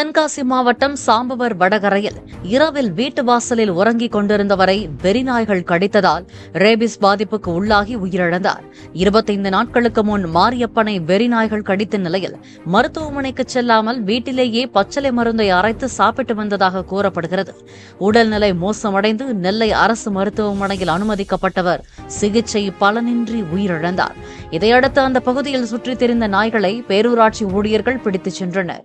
Tenkasi மாவட்டம் சாம்பவர் வடகரையில் இரவில் வீட்டு வாசலில் உறங்கிக் கொண்டிருந்தவரை வெறிநாய்கள் கடித்ததால் ரேபிஸ் பாதிப்புக்கு உள்ளாகி உயிரிழந்தார். இருபத்தைந்து நாட்களுக்கு முன் மாரியப்பனை வெறிநாய்கள் கடித்த நிலையில் மருத்துவமனைக்கு செல்லாமல் வீட்டிலேயே பச்சளை மருந்தை அரைத்து சாப்பிட்டு வந்ததாக கூறப்படுகிறது. உடல்நிலை மோசமடைந்து நெல்லை அரசு மருத்துவமனையில் அனுமதிக்கப்பட்டவர் சிகிச்சை பலனின்றி உயிரிழந்தார். இதையடுத்து அந்த பகுதியில் சுற்றித் திரிந்த நாய்களை பேரூராட்சி ஊழியர்கள் பிடித்துச் சென்றனர்.